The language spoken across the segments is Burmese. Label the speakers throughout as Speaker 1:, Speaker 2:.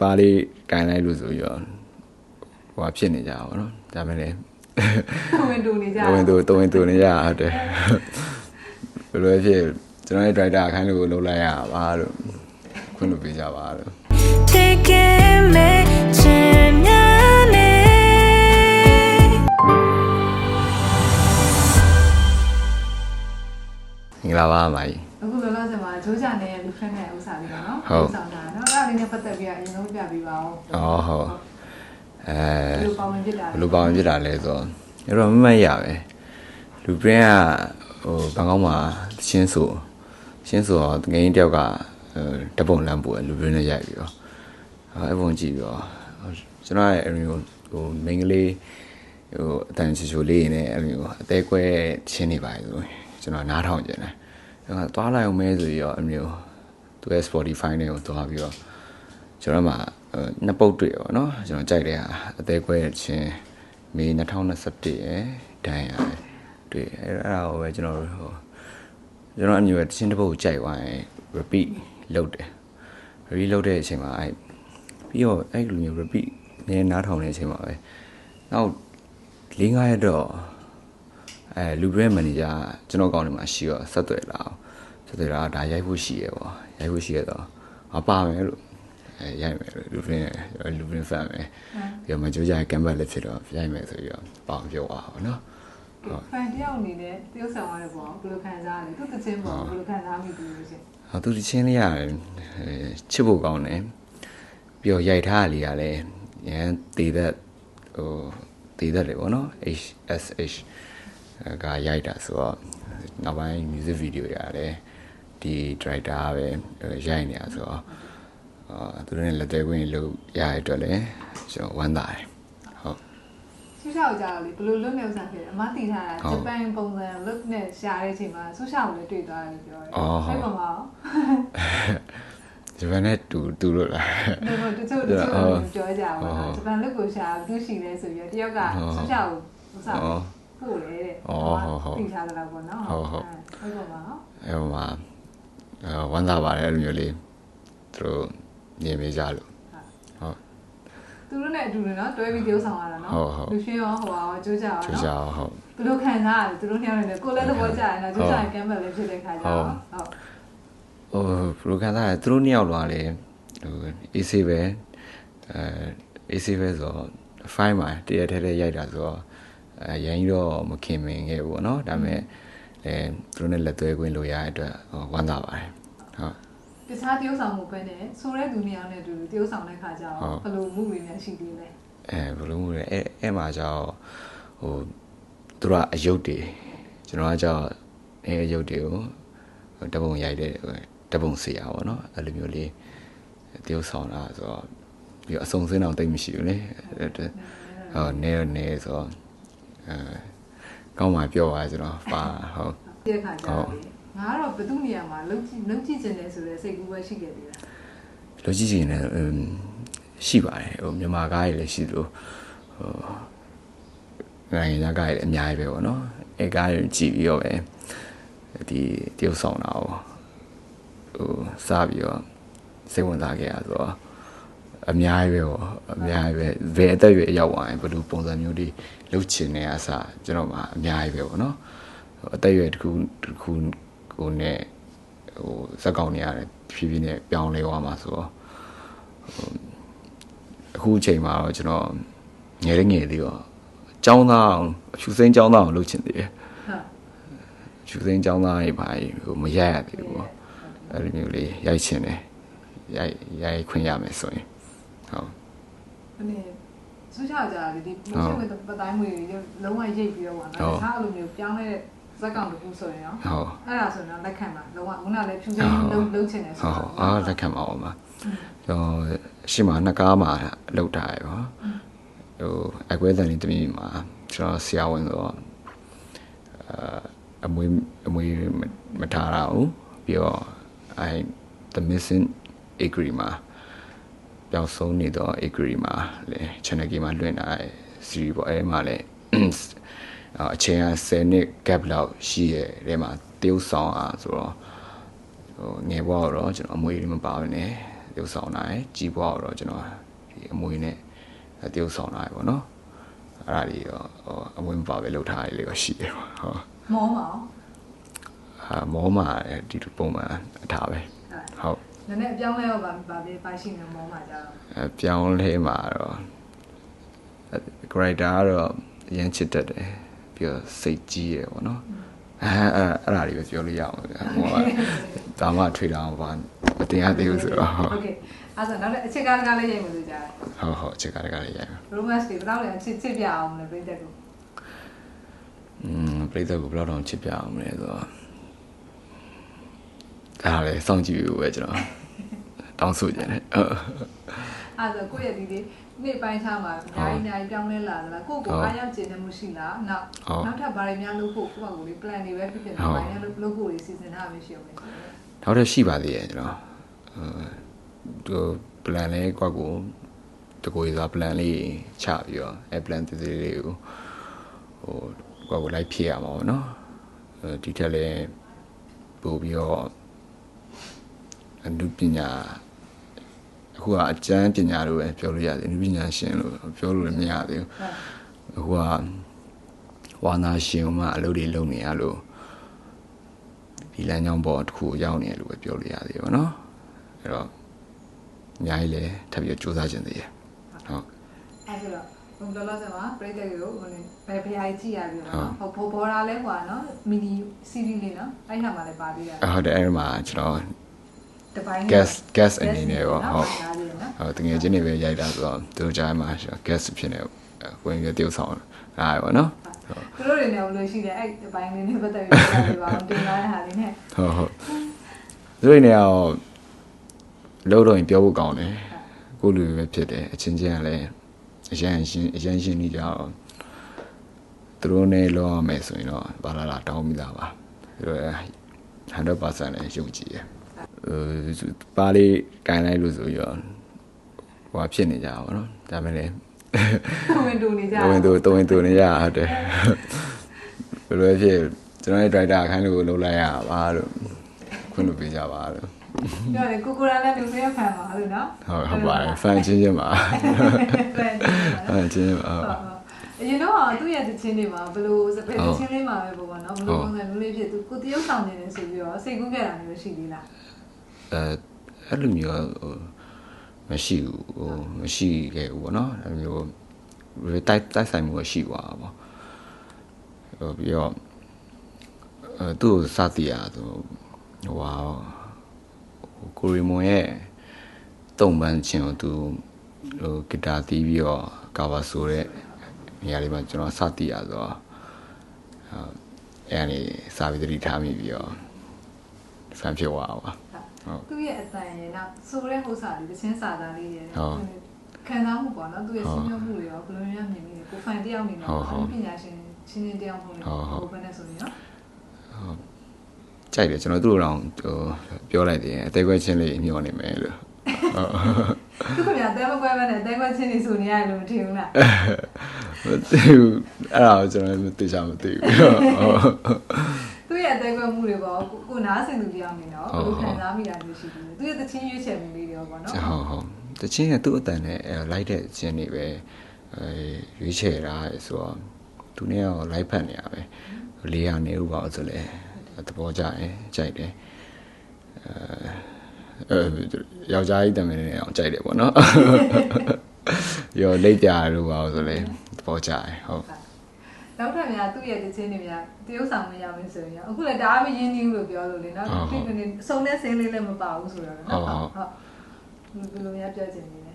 Speaker 1: ပါလေးကန်လိုက်လို့ဆိုပြီးတော့ဟိုဟာဖြစ်နေကြတာပေါ့နော်ဒါပေမဲ့လည်း
Speaker 2: ဝင်တူနေကြ
Speaker 1: တော်ဝင်သူတော်ဝင်သူနေကြတာဟုတ်တယ်ဘယ်လိုပဲဖြစ်ကျွန်တော်ရဲ့ driver အခန်းလေးကိုလှုပ်လိုက်ရပါလို့ခွင့်လုပ်ပေးကြပါလို့
Speaker 3: Taking me to me
Speaker 1: မင်္ဂလာပါမာကြီး
Speaker 2: အခုလောလောဆယ်မှာ ဂျိုးကြနဲ့လူဖက်နဲ့ဥစားပြီးတော့နော်
Speaker 1: ဟုတ်
Speaker 2: ဆောင်တာနော်အဲ့ဒါလေးနဲ့ပတ်သက်ပြီးအရင်ဆုံးပြပေးပါဦး
Speaker 1: အော်ဟုတ်အဲ
Speaker 2: ဘယ်လိုပေါင်းဝင်ဖြစ်တာ
Speaker 1: ဘယ်လိုပေါင်းဖြစ်တာလဲဆိုတော့အဲ့တော့မမတ်ရပဲလူပရင်ကဟိုဘန်ကောက်မှာရှင်းဆိုရှင်းဆိုတော့ငင်းတယောက်ကဟိုဓပုံလမ်းပို့လူပရင်နဲ့ရိုက်ပြီးတော့အဲ့ပုံကြည့်ပြီးတော့ကျွန်တော်ရဲ့အရင်ဟိုမင်္ဂလေးဟိုအတန်ချီချိုလေးနဲ့အဲ့လိုအသေးကွဲချင်းနေပါဆိုကျွန်တော်နားထောင်ကြတယ်အဲ့တော့ သွားလိုက်အောင်မဲဆိုပြီးတော့အဲ့လိုသူရဲ့ Spotify နဲ့ကိုသွားပြီးတော့ကျွန်တော်မှနှစ်ပုတ်တွေ့ပါတော့ကျွန်တော်ကြိုက်တဲ့ဟာအသေးခွဲချင်းမေ2021ရယ်ဒန်ရယ်တွေ့အဲ့အဲ့ဒါကိုပဲကျွန်တော်ဟိုကျွန်တော်အမျိုးချင်းတစ်ပုတ်ကြိုက်သွားရင် repeat လုပ်တယ် repeat လုပ်တဲ့အချိန်မှာအဲ့ပြီးတော့အဲ့လိုမျိုး repeat နည်းနားထောင်နေတဲ့အချိန်မှာပဲနောက်၄၅ရက်တော့ အဲလူဘရဲမန်နေဂျာကျွန်တော်ကောင်းနေမှာရှိတော့ဆက်သွယ်လာအောင်ဆက်သွယ်လာဒါရိုက်ဖို့ရှိရပေါ့ရိုက်ဖို့ရှိရတော့အပါမယ်လို့အဲရိုက်မယ်လို့လူရင်းလူရင်းဖန်မယ်ပြီးတော့မကြိုးကြကမ်ဘတ်လည်းဖြစ်တော့ရိုက်မယ်ဆိုပြီးတော့ပေါအောင်ပြောပါအောင်နော်
Speaker 2: ဖန်တယောက်အနေနဲ့တယောက်ဆောင်ရတဲ့ပေါ့ဘယ်လိုခံစားရလဲသူတချင်းပေါ့ဘယ်လိုခံစားမိဘူးလို့ရှင်
Speaker 1: ဟောသူဒီချင်းလေးရတယ်အဲချစ်ဖို့ကောင်းတယ်ပြီးတော့ရိုက်ထားလေးကလည်းရန်တည်သက်ဟိုတည်သက်တယ်ပေါ့နော် HSH ကရိုက်တာဆိုတော့နောက်ပိုင်း music video ရတယ်ဒီ director ပဲရိုက်နေတာဆိုတော့အာသူတို့နဲ့လက်သေးခွင့်လို့ရရတဲ့အတွက်လည်းကျွန်တော်ဝမ်းသာတယ်ဟုတ်
Speaker 2: ဆူရှာကိုကြာတော့လေဘယ်လိုလွတ်နေဥစားဖြစ်လဲအမတီးထားတာ
Speaker 1: ဟုတ်
Speaker 2: ဂျပန်ပုံစံ look နဲ့ရှားတဲ့အချိန်မှာဆူရှာကိုလည်းတွေ့သွားတယ်လို့ပြောတယ်
Speaker 1: အော်ဟုတ်
Speaker 2: အဲ့ပုံမှာရော
Speaker 1: ဂျပန်နဲ့တူတူလို့လား
Speaker 2: ဘယ်လိုတချို့တချို့
Speaker 1: အော်
Speaker 2: ပြောကြပါ
Speaker 1: ဟုတ်
Speaker 2: တော့ဂျပန် look ကိုရှာသူရှိလဲဆိုပြီးတော့တယောက်က
Speaker 1: ဟုတ်
Speaker 2: ဆူရှာကိုဥစား
Speaker 1: အော်
Speaker 2: ပို့လေတဲ့
Speaker 1: အော်ဟုတ်ဟုတ်
Speaker 2: တီးထားတယ်လို့ပေါ့နော်
Speaker 1: ဟုတ်ဟုတ်
Speaker 2: အဲ့ပုံမှာရော
Speaker 1: အဲဟိုမှာအဲဝမ်းသာပါတယ်အဲ့လိုမျိုးလေးသူတို့နေမေးကြလို့ဟုတ်
Speaker 2: သူတို့နဲ့အတူတူနော်တွဲပြီးတယောက်ဆောင်ရတာနော်
Speaker 1: ဟုတ်ဟုတ်
Speaker 2: လူရှင်းရောဟိုပါရောကြိုးကြရော
Speaker 1: ကြိုး
Speaker 2: နော်
Speaker 1: ကြအောင်ဟုတ်
Speaker 2: ဘယ်လိုခံစားရလဲသူတို့နှစ်ယောက်နဲ့ကိုယ်လည်းသဘောကျတယ်နော်ကြိုးကြရင်ကမ်းဘက်လည်းဖြစ်တဲ့ခါကျတော့ဟုတ်
Speaker 1: ဟိုဘယ်လိုခံစားရလဲသူတို့နှစ်ယောက်လောကလေဟို AC ပဲအဲ AC ပဲဆိုတော့ file မှာတရက်ထဲထဲရိုက်တာဆိုတော့ အရင်တော့မခင်မင်ခဲ့ဘူးပေါ့နော်ဒါပေမဲ့အဲသူတို့နဲ့လက်သွဲခွင့်လိုရတဲ့အတွက်ဝမ်းသာပါတယ်ဟုတ်
Speaker 2: တခြားတရုပ်ဆောင်မှုပဲနဲ့ဆိုတဲ့သူနေရာနဲ့တူတူတရုပ်ဆောင်တဲ့ခါကျတော့ဘယ်လိုမှုတွေများရှိသေးလဲ
Speaker 1: အဲဘယ်လိုမှုလဲအဲအဲ့မှာကျတော့ဟိုသူတို့ကအယုတ်တွေကျွန်တော်ကကျတော့အဲအယုတ်တွေကိုတပုံရိုက်တဲ့တပုံစီရပါဘောနော်အဲ့လိုမျိုးလေးတရုပ်ဆောင်တာဆိုတော့ပြီးအစုံစင်းအောင်တိတ်မရှိဘူးလေဟိုနဲနဲဆိုတော့ အဲကောင်းမှပြောပါကျွန်တော်ပါဟုတ်
Speaker 2: ဒီခါကျ
Speaker 1: ဟု
Speaker 2: တော့
Speaker 1: တ်
Speaker 2: ငါကတော့ဘသူနေရာမှာလုံကြည့်လုံကြည့်ကျင်တယ်ဆိုတဲ့စိတ်ကူးပဲရှိခဲ့သေးတယ်
Speaker 1: လိုကြည့်ကြည့်နေအမ်ရှိပါတယ်ဟိုမြန်မာကားတွေလည်းရှိသလိုဟိုနိုင်ငံခြားကားတွေလည်းအများကြီးပဲပေါ့နော်အဲကားတွေကြည့်ပြီးတော့ပဲဒီတရုပ်ဆောင်တာကိုဟိုစားပြီးတော့စိတ်ဝင်စားခဲ့ရဆိုတော့ အများကြီးပဲပေါ့အများကြီးပဲဘယ်အသက်အရွယ်ရောက်သွားရင်ဘယ်လိုပုံစံမျိုးတွေလုပ်ချင်နေအစားကျွန်တော်မှအများကြီးပဲပေါ့နော်ဟိုအသက်အရွယ်တစ်ခုတစ်ခုကိုနဲ့ဟိုဇက်ကောင်နေရတယ်ဖြည်းဖြည်းနဲ့ပြောင်းလဲသွားမှာဆိုတော့ဟိုအခုအချိန်မှာတော့ကျွန်တော်ငယ်လေးငယ်သေးတော့ចောင်းသားအောင်အဖြူစိမ်းចောင်းသားအောင်လုပ်ချင်သေးတယ်
Speaker 2: ဟုတ်
Speaker 1: ဖြူစိမ်းចောင်းသားတွေပါဟိုမရိုက်ရသေးဘူးပေါ့အဲ့လိုမျိုးလေးရိုက်ချင်တယ်ရိုက်ရိုက်ခွင့်ရမယ်ဆိုရင် ဟုတ်
Speaker 2: ဒီနေ့ဆူချာကြတာဒီမိုးရှိဝင်ပတိုင်းမွေတွေလုံးဝရိတ်ပြီးတော့ပါနော်တခြားအလိုမျိုးပြောင်းလဲတဲ့ဇက်ကောင်တစ်ခုဆိုရင်ရော
Speaker 1: ဟုတ်
Speaker 2: အဲ့ဒါဆိုရင်လက်ခံပါလုံးဝခုနလည်းဖြူစင်းလုံးလုံးချင်တယ်
Speaker 1: ဟု
Speaker 2: ဆို
Speaker 1: တ်ဟု
Speaker 2: တော့
Speaker 1: တ်အားလက်ခံပါအောင်ပါကျွန်တော်ရှေ့မှာနှစ်ကားမှာလောက်တာရယ်ပေါ့ဟိုအကွဲတန်လေးတမီမှာကျွန်တော်ဆရာဝန်ဆိုတော့အာအမွေအမွေမထားတာဘူးပြီးတော့ I the missing agree မှာ ပျောက်ဆုံးနေတော့ agree မှာလေ channel game မှာလွှင့်တာစီရီပေါ့အဲမှာလေအချိန်က10နှစ် gap လောက်ရှိရဲ့အဲမှာတရုပ်ဆောင်อ่ะဆိုတော့ ဟိုငယ်ဘွားတော့ကျွန်တော်အမွေတွေမပါဘူးね တရုပ်ဆောင်တာရယ်ကြီးပွားတော့ကျွန်တော်ဒီအမွေနဲ့တရုပ်ဆောင်တာရယ်ပေါ့နော်အဲ့ဒါတွေရောဟိုအမွေမပါပဲလှုပ်ထားရလေးတော့ရှိတယ်ပေါ့ဟုတ်
Speaker 2: မောမှာအောင်
Speaker 1: အာမောမာဒီလိုပုံမှန်အထားပဲဟုတ်
Speaker 2: နည်းနည်းအပြောင်းလဲရောပါပါပဲပါရှိနေမောမှာကြတော့
Speaker 1: အပြောင်းလဲမှာတော့ character ကတော့အရင်ချစ်တတ်တယ်ပြီးတော့စိတ်ကြီးရယ်ပေါ့နော်အဲအဲ့အဲ့ဒါတွေပဲပြောလို့ရအောင်ဗျာဟိုကဒါမှထွေတာဘာမတင်ရသေးဘူးဆိုတော့ဟုတ်
Speaker 2: ကဲ့အဲ့ဆိုနောက်လည်းအချစ်ကားကားလေးရိုက်မယ်ဆိုကြတယ်
Speaker 1: ဟုတ်ဟုတ်အချစ်ကားကားလေးရိုက်မယ်
Speaker 2: romance တွေဘယ်တော့လဲချစ်ချစ်ပြအောင်လဲပြည့်တဲ့ကို
Speaker 1: อืมပြည့်တဲ့ကိုဘယ်တော့ချစ်ပြအောင်လဲဆိုတော့ ဒါလည်းစောင့်ကြည့်ပြီးပဲကျွန်တော်တောင်းဆိုကြတယ်ဟုတ်
Speaker 2: အဲ့ဒါကိုယ့်ရဲ့ဒီဒီနေ့ပိုင်းခြားမှာအများကြီးအများကြီးပြောင်းလဲလာသလားကိုယ့်ကိုအားရကျင်နေမှုရှိလားနောက်နောက်ထပ်ဘာတွေများလုပ်ဖို့ကိုယ့်ဘာကိုလေး plan တွေပဲဖြစ်ဖြစ်နေဘာတွေလုပ်လုပ်ဖို့တွေစီစဉ်ထားမှရှိအောင်မယ်
Speaker 1: နောက်တော့ရှိပါသေးရဲ့ကျွန်တော်အဲဟို plan လေးကွက်ကိုတကိုယ်စား plan လေးချပြီးတော့အဲ plan သေးသေးလေးကိုဟိုကွက်ကိုလိုက်ဖြည့်ရမှာပေါ့နော်အဲဒီထက်လည်းပို့ပြီးတော့ အနုပညာအခုကအကျမ်းပညာလို့ပဲပြောလို့ရတယ်အနုပညာရှင်လို့ပြောလို့လည်းမရသေးဘူးအခုကဝါနာရှင်မှအလုပ်တွေလုပ်နေရလို့ဒီလမ်းကြောင်းပေါ်တစ်ခုကိုရောက်နေတယ်လို့ပဲပြောလို့ရသေးပါတော့အဲ့တော့အများကြီးလည်းထပ်ပြီးတော့စူးစမ်းခြင်းသေးတယ်ဟုတ်
Speaker 2: အဲ့ဒါတော့ဘုံလောလောဆယ်မှာပြိတ္တကိုဟိုလေဘယ်ဘယ်အိုင်ကြည့်ရပြီနော်ဟိုဘောဘောရာလဲဟိုကနော်မီနီစီရီလေးနော်အဲ့ဟာမှာလည်းပါသေးတယ်
Speaker 1: အဲ့ဟုတ်တယ်အဲ့ဒီမှာကျွန်တော်
Speaker 2: တပိုင်း
Speaker 1: gas gas အနေနဲ့ရောဟုတ်
Speaker 2: နော်
Speaker 1: ဟုတ်တကယ်ချင်းနေပဲရိုက်တာဆိုတော့သူတို့ကြားမှာ gas ဖြစ်နေဝင်ပြီးတရုပ်ဆောင်လာရပါတော့
Speaker 2: သူတို့တွေနဲ့ဘယ်လိုရှိတယ်အဲ့ဒီပိုင်းလေးနဲ့ပတ်သက်ပြီးပြောပြပါအောင်တင်လာတဲ့ဟာလေးနဲ့
Speaker 1: ဟုတ်ဟုတ်သူတို့နေရာတော့လို့တော့ရင်ပြောဖို့ကောင်းတယ်ကိုလူပဲဖြစ်တယ်အချင်းချင်းကလည်းအရန်ရှင်းအရန်ရှင်းနေကြတော့သူတို့နဲ့လောရမယ်ဆိုရင်တော့ဘာလာလာတောင်းမိတာပါသူတို့100%လည်းယုံကြည်တယ်ဟို ပါလေးကန်လိုက်လို့ဆိုရောဟိုဖြစ်နေကြပါတော့ဒါပေမဲ့လည်း
Speaker 2: ဝင်တူနေကြ
Speaker 1: တော်ဝင်သူတော်ဝင်သူနေရဟုတ်တယ်ဘယ်လိုဖြစ်ကျွန်တော်ရဲ့ driver ခိုင်းလို့လုံးလိုက်ရပါလို့ခွင့်လို့ပေးကြပါလို့
Speaker 2: ပြောတယ်ကိုကိုရာလည်းလူတွေဖန်ပါလို့နော်
Speaker 1: ဟုတ်ဟုတ်ပါတယ် fan ချင်းချင်းပါ
Speaker 2: ဖန်
Speaker 1: fan ချင်းချင်းပါဟုတ်
Speaker 2: အရင်တော့သူ့ရဲ့တခြင်းတွေမှာဘယ်လိုစပယ်တခြင်းလေးမှာပဲပေါ့ပေါ့နော်ဘယ်လိုပုံစံမျိုးလေးဖြစ်သူကိုတရုပ်ဆောင်နေတယ်ဆိုပြီးတော့စိတ်ကူးခဲ့တာမျိုးရှိသေးလား
Speaker 1: အဲအဲ့လိုမျိုးဟိုမရှိဘူးဟိုမရှိခဲ့ဘူးပေါ့နော်အဲ့လိုမျိုးတိုက်တိုက်ဆိုင်မှုရှိသွားတာပေါ့ဟိုပြီးတော့အဲသူ့ကိုစသည်ရဆိုဟိုဟာကိုရီမွန်ရဲ့တုံပန်းချင်းကိုသူဟိုဂီတာတီးပြီးတော့ကာဗာဆိုတဲ့နေရာလေးမှာကျွန်တော်စသည်ရဆိုတော့ဟုတ်အဲ့ဒါနေစာပြီးတတိထားမိပြီးတော့ဖန်ဖြစ်သွားတာပါဟုတ်
Speaker 2: သူ့ရဲ့အတန်ရဲ့နောက်ဆိုတဲ့ဟိုစာလေးတခြင်းစာသားလေးရဲ့
Speaker 1: ဟုတ်
Speaker 2: ခံစားမှုပေါ့နော်သူ့ရဲ့စီးမျိုးမှုတွေရောဘယ်လိုမျိုးမြင်မိလဲကိုဖန်တယောက်နေ
Speaker 1: ဟု
Speaker 2: တော့
Speaker 1: တ်ဟုတ်
Speaker 2: ပညာရှင်ချင်းချင်းတယောက်ပုံနေ
Speaker 1: ဟုတ်ဟုတ်
Speaker 2: ဟိုဘယ်နဲ့ဆိုရင်နော်
Speaker 1: ကြိုက်တယ်ကျွန်တော်သူ့တော့ဟိုပြောလိုက်တယ်အသေးခွဲချင်းလေးညှော်နေမယ်လို့ဟုတ်
Speaker 2: သူကပြန်တဲမကွဲပဲနဲ့တဲခွဲချင်းနေဆိုနေရတယ်လို့မထင်ဘူးလား
Speaker 1: မသိဘူးအဲ့ဒါကိုကျွန်တော်မသိချာမသိဘူး ဟုတ်
Speaker 2: သူ့ရဲ့တဲခွဲမှုတွေပေါ့ကိုကိုနားဆင်သူတယောက်နေတော့
Speaker 1: ဟုတ်
Speaker 2: ဘယ်
Speaker 1: ဟုတ်
Speaker 2: လိုခံစားမိတာမျိုးရှိတယ်သူ့ရဲ့တခြင်းရွေးချယ်မှုလေးတွေရောပေါ့နော်
Speaker 1: ဟုတ်ဟုတ်တချင်းကသူ့အတန်နဲ့အဲလိုက်တဲ့အချင်းတွေပဲအဲရွေးချယ်တာဆိုတော့သူနဲ့ရောလိုက်ဖက်နေရပဲလေးရနေဥပါဆိုလဲသဘောကျရင်ကြိုက်တယ်အဲအဲယောက်ျားကြီးတမင်နဲ့အောင်ကြိုက်တယ်ပေါ့နော်ရောလိပ်ပြလို့ပါဆိုလဲသဘောကျတယ်ဟုတ်
Speaker 2: နောက်ထပ်များသူ့ရဲ့တခြင်းတွေများတရုပ်ဆောင်မရမင်းဆိုရင်အခုလည်းဒါအမရင်းနှီးလို့ပြောလို့လေနော်ဒီကနေ့စုံတဲ့စင်းလေးလည်းမပါဘူးဆိုတော့နော်ဟုတ်ဘယ်လိုများပြောချင်နေလဲ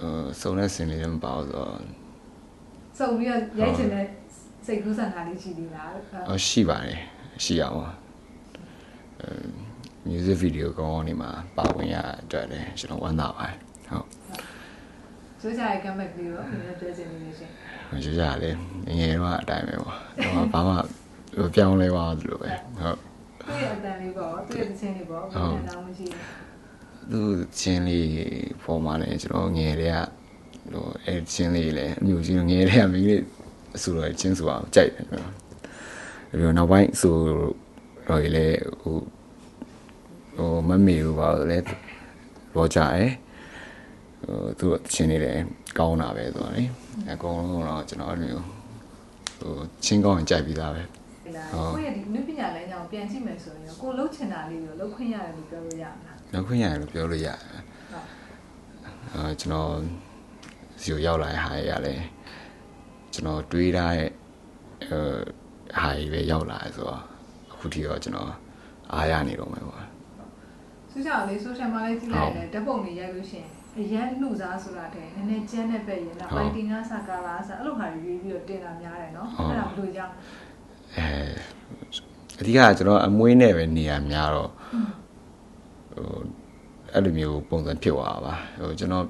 Speaker 1: အဲစုံတဲ့စင်လေးလည်းမပါဘူးဆိုတော့
Speaker 2: စုံပြီးတော့ရိုက်ချင်တဲ့စိတ်ကူးဆန္ဒလေးရှိသေးလား
Speaker 1: အော်ရှိပါတယ်ရှိအောင်ပါအဲ music video ကောင်းနေမှာပါဝင်ရအတွက်လည်းကျွန်တော်ဝမ်းသာပါတယ်ဟုတ်
Speaker 2: ဆိုကြရဲ့ကမ်ဘက်ကလေးရောဒီနေ့ပြောချင်နေရှင်
Speaker 1: ဟိုကြကြလေငယ်တော့အတိုင်းပဲပေါ့တော့ဘာမှဟိုပြောင်းလဲသွားသလိုပဲဟုတ်
Speaker 2: သူ့ရဲ့အတန်လေးပေါ့သူ့ရဲ့တခြင်းလေးပေါ့ဘယ်လိုလဲမရှိဘူး
Speaker 1: သူချင်းလေးပေါ်မှာလည်းကျွန်တော်ငယ်တဲ့ကဟိုအဲချင်းလေးလည်းအမျိုးကြီးငယ်တဲ့ကမိန်းကလေးအဆူတော့ချင်းဆိုအောင်ကြိုက်တယ်ပြီးတော့နောက်ပိုင်းဆိုတော့လေဟိုဟိုမမေဘူးပါလေဘောကြတယ် ဟိုသူတို့ချင်းနေတယ်ကောင်းတာပဲဆိုတော့လေအကုန်လုံးတော့ကျွန်တော်အဲ့လိုမျိုးဟိုချင်းကောင်းရင်ကြိုက်ပြီးသားပဲ
Speaker 2: ကိုယ့်ရဲ့ဒီနုပညာလမ်းကြောင်းပြန်ကြည့်မယ်ဆိုရင်ကိုလှုပ်ချင်တာလေးကိုလှုပ်ခွင့်ရတယ်လို့ပြောလို့ရမလား
Speaker 1: နောက်ခွင့်ရတယ်လို့ပြောလို့ရတယ်
Speaker 2: ဟုတ်
Speaker 1: အာကျွန်တော်စီကိုရောက်လာတဲ့ဟာတွေရလဲကျွန်တော်တွေးထားတဲ့အဲဟာတွေပဲရောက်လာတယ်ဆိုတော့အခုထိတော့ကျွန်တော်အားရနေတော့မယ်ပေါ့
Speaker 2: ဆိုကြအောင်လေ social မှာလည်းကြည့်လိုက်တယ်ဓာတ်ပုံတွေရိုက်လို့ရှိရင် အရန်နှုတ်စားဆိုတာတဲ့နည်းနည်းကျန်းတဲ့ပဲ့ရင်တော့ lighting ကစကားလားစအဲ့လိုဟာတွေရွေးပြီးတော့တင်တာများတယ်နော်အဲ့ဒါဘယ်လိုကြောင့်
Speaker 1: အဲအဓိကကကျွန်တော်အမွေးနဲ့ပဲနေရများတော့ဟိုအဲ့လိုမျိုးပုံစံဖြစ်သွားတာပါဟိုကျွန်တော်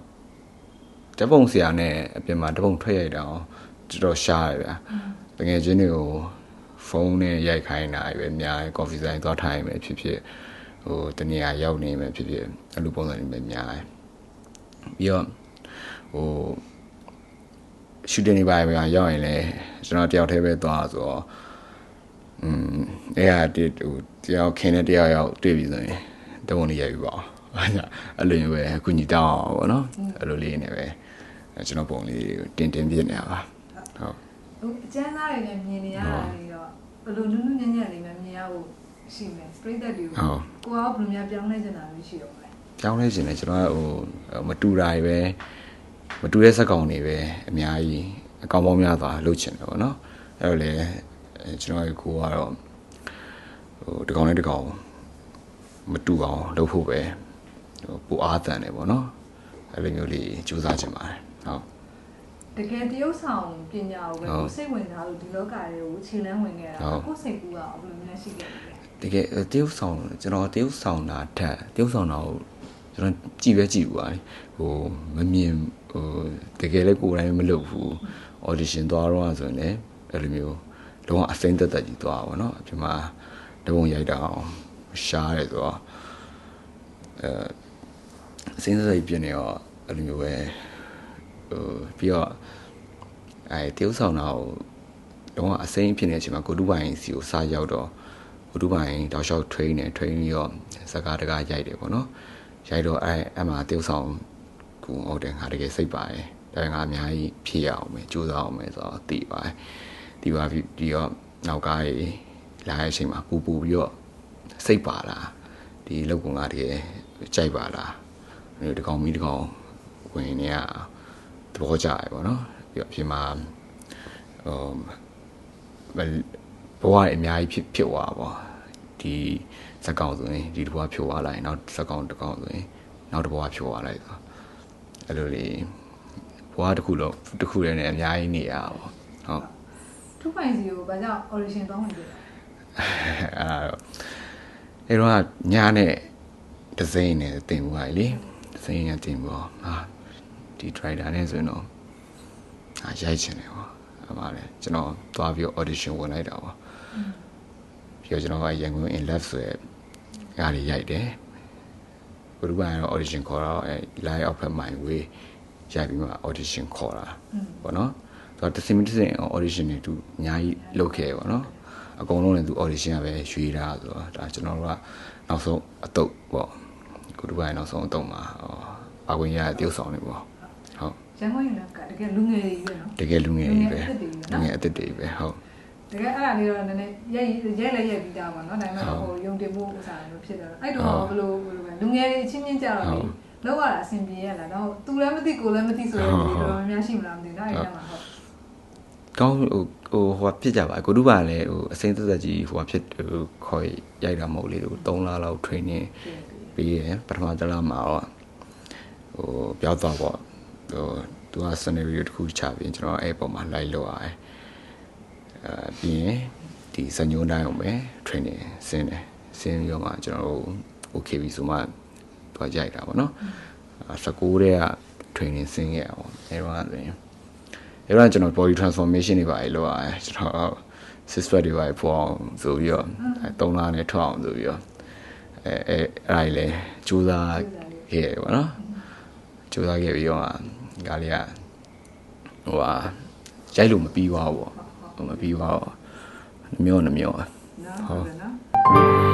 Speaker 1: ဓာတ်ပုံဆရာနဲ့အပြင်မှာဓာတ်ပုံထွက်ရိုက်တာအောင်တော်တော်ရှားရဗျာတကယ်ချင်းတွေကိုဖုန်းနဲ့ရိုက်ခိုင်းတာပဲအများကြီးကော်ဖီဆိုင်သွားထိုင်မယ်ဖြစ်ဖြစ်ဟိုတနေရာရောက်နေမယ်ဖြစ်ဖြစ်အဲ့လိုပုံစံတွေပဲများတယ် ပြီးတော့ဟိုရှူတင်နေပါပဲရောက်ရင်လည်းကျွန်တော်တယောက်တည်းပဲသွားဆိုတော့อืมအဲ့ဟာတဟိုတယောက်ခင်းတဲ့တယောက်ရောက်တွေ့ပြီဆိုရင်တဝန်လေးရိုက်ပြီပေါ့အဲ့ဒါအဲ့လိုမျိုးပဲအကူညီတောင်းအောင်ပေါ့နော်အဲ့လိုလေးနေပဲအဲ့ကျွန်တော်ပုံလေးတင်တင်ပြနေတာပါဟုတ်
Speaker 2: ဟိုအကျန်းသားတွေနဲ့မြင်နေရတာတွေတော့ဘယ်လိုနုနုညံ့ညံ့လေးနဲ့မြင်ရဖို့ရှိမယ်ပြိတ္တတွေကိုကိုကဘယ်လိုများပြောင်းလဲချင်တာမျိုးရှိတော့ မလဲ
Speaker 1: ကြောင်းလဲရှင်လေကျွန်တော်ကဟိုမတူတာတွေပဲမတူတဲ့စက်ကောင်တွေပဲအများကြီးအကောင်ပေါင်းများစွာလုပ်ချင်တယ်ပေါ့နော်အဲ့တော့လေအဲ့ကျွန်တော်ကကိုကတော့ဟိုတကောင်နဲ့တကောင်မတူအောင်လုပ်ဖို့ပဲဟိုပူအားတန်တယ်ပေါ့နော်အဲ့လိုမျိုးလေးစူးစမ်းချင်ပါတယ်ဟုတ်
Speaker 2: တကယ်တရုပ်ဆောင်ပညာကိုပဲ
Speaker 1: ဟုတ်
Speaker 2: ကိုစိတ်ဝင်စားလို့ဒီလောကတွေကိုခြေလမ်းဝင်ခဲ့တာ
Speaker 1: ဟုတ်
Speaker 2: ကိုစိတ်ကူးအောင်ဘယ်လိုမျိုးရှိခဲ့လဲ
Speaker 1: တကယ်တရုပ်ဆောင်ကျွန်တော်တရုပ်ဆောင်တာထက်တရုပ်ဆောင်တာကို ကျွန်တော်ကြည့်ပဲကြည့်ဘူးပါလေဟိုမမြင်ဟိုတကယ်လည်းကိုယ်တိုင်းမလုပ်ဘူး audition သွားတော့ဆိုရင်လည်းအဲ့လိုမျိုးလုံးဝအစိမ့်သက်သက်ကြီးသွားပါဘောနော်အပြင်မှာတပုံရိုက်တာအောင်ရှားရဲဆိုတော့အဲအစိမ့်သက်သက်ကြီးပြင်နေတော့အဲ့လိုမျိုးပဲဟိုပြီးတော့အဲတေးဥဆောင်တာကိုလုံးဝအစိမ့်ဖြစ်နေတဲ့အချိန်မှာကိုတူပိုင်စီကိုစားရောက်တော့ကိုတူပိုင်တောက်လျှောက် train နေ train ပြီးတော့စကားတကားရိုက်တယ်ပေါ့နော် ရိုက်တော့အဲအမှတေးဥဆောင်ကူဟုတ်တယ်ငါတကယ်စိတ်ပါတယ်ဒါပေမဲ့ငါအများကြီးဖြည့်ရအောင်မယ်ကြိုးစားအောင်မယ်ဆိုတော့တည်ပါတယ်ဒီပါပြီဒီတော့နောက်ကားကြီးလာတဲ့အချိန်မှာပူပူပြီးတော့စိတ်ပါလားဒီလောက်ကငါတကယ်ကြိုက်ပါလားဒီတကောင်မီတကောင်ဝင်နေရသဘောကျရပေါ့နော်ပြီးတော့အပြင်မှာဟိုဘယ်ဘဝအများကြီးဖြစ်ဖြစ်သွားပါဒီ ဇက်ကောင်ဆိုရင်ဒီတစ်ဘဝဖြစ်သွားလိုက်နောက်ဇက်ကောင်တစ်ကောင်ဆိုရင်နောက်တစ်ဘဝဖြစ်သွားလိုက်ဆိုအဲ့လိုလေဘဝတစ်ခုလုံးတစ်ခုလည်းနဲ့အများကြီးနေရပါဟုတ်
Speaker 2: သူ့ပိုင်စီကိုဘာကြောင့် audition တောင်းဝင်ကြလဲ
Speaker 1: အဲ့တော့အဲ့တော့ညာနဲ့ဒီဇိင်းနဲ့တင်ဘူးပါလေဒီဇိင်းနဲ့တင်ဘူးဟာဒီ driver နဲ့ဆိုရင်တော့အာရိုက်ချင်တယ်ပေါ့အဲ့ပါလေကျွန်တော်သွားပြီး audition ဝင်လိုက်တာပေါ့ပြီးတော့ကျွန်တော်ကရန်ကုန် in lab ဆိုရ ယ်အားတွေရိုက်တယ်ဘုရားကတော့ audition ခေါ်တော့အဲ live of my way ရိုက်ပြီးမှ audition ခေါ်တာပေါ့နော်ဆိုတော့တစ်စင်တစ်စင် audition တွေသူအများကြီးလုပ်ခဲ့ပေါ့နော်အကုန်လုံးလည်းသူ audition ကပဲရွေးတာဆိုတော့ဒါကျွန်တော်တို့ကနောက်ဆုံးအတုပ်ပေါ့ကိုတူပိုင်းနောက်ဆုံးအတုပ်မှာဟောအဝင်ရတရုပ်ဆောင်နေပေါ့ဟုတ်
Speaker 2: ရန်ကုန်ရင်လည်းကတကယ်လူငယ်တွေပဲနော်
Speaker 1: တကယ်လူငယ်ကြီးပဲ
Speaker 2: လူငယ်အသစ်တွေပဲ
Speaker 1: လူငယ်အစ်စ်တွေပဲဟုတ်
Speaker 2: တကယ်အဲ့ဒါလေးတော့နည်းနည်းရိုက်ရိုက်လည်းရိုက်ပြီးသားပါနော်ဒါပေမဲ့ဟိုယုံတင်ဖို့ဥစားလို့ဖြစ်တယ်အဲ့တော့ဘယ်လိုဘယ်လိုပဲလူငယ်တွေအချင်းချင်းကြတော့လေလောက်ရတာအဆင်ပြေရလားတော့သူလည်းမသိကိုလည်းမသိဆိုတော့ဒီလိုများရှိမလားမသိဘူးနော်အဲ့ဒါမှဟုတ်
Speaker 1: ကောင်းဟိုဟိုဟိုဖြစ်ကြပါကိုတူပါလည်းဟိုအစိမ့်သက်သက်ကြီးဟိုဖြစ်ဟိုခေါ်ရိုက်တာမဟုတ်လေဟို3လလောက် training ပြီးရပထမတစ်လမှာတော့ဟိုပြောက်တော့ပေါ့ဟိုသူက scenario တစ်ခုချပြီးကျွန်တော်အဲ့ပေါ်မှာ live လုပ်ရတယ် အဲပြီးရင်ဒီစညိုးတိုင်းအောင်ပဲ training ဆင်းတယ်ဆင်းပြီးတော့မှကျွန်တော်တို့ okay ပြီဆိုမှသွားရိုက်တာပေါ့နော်19တဲ့က training ဆင်းခဲ့အောင်အဲ့တော့ဆိုရင်အဲ့တော့ကျွန်တော် body transformation တွေပါလေလောက်ရတယ်ကျွန်တော် six pack တွေပါလေပေါ်အောင်ဆိုပြီးတော့၃လနဲ့ထွက်အောင်ဆိုပြီးတော့အဲအဲအဲ့ဒါကြီးလေစူးစမ်းခဲ့ရပါတော့စူးစမ်းခဲ့ပြီးတော့ဒါလေးကဟိုဟာရိုက်လို့မပြီးသွားဘူးပေါ့ဟို မပြီးသွားဘူးနှမျောနှမျော
Speaker 2: နော်ဟုတ်တယ်နော်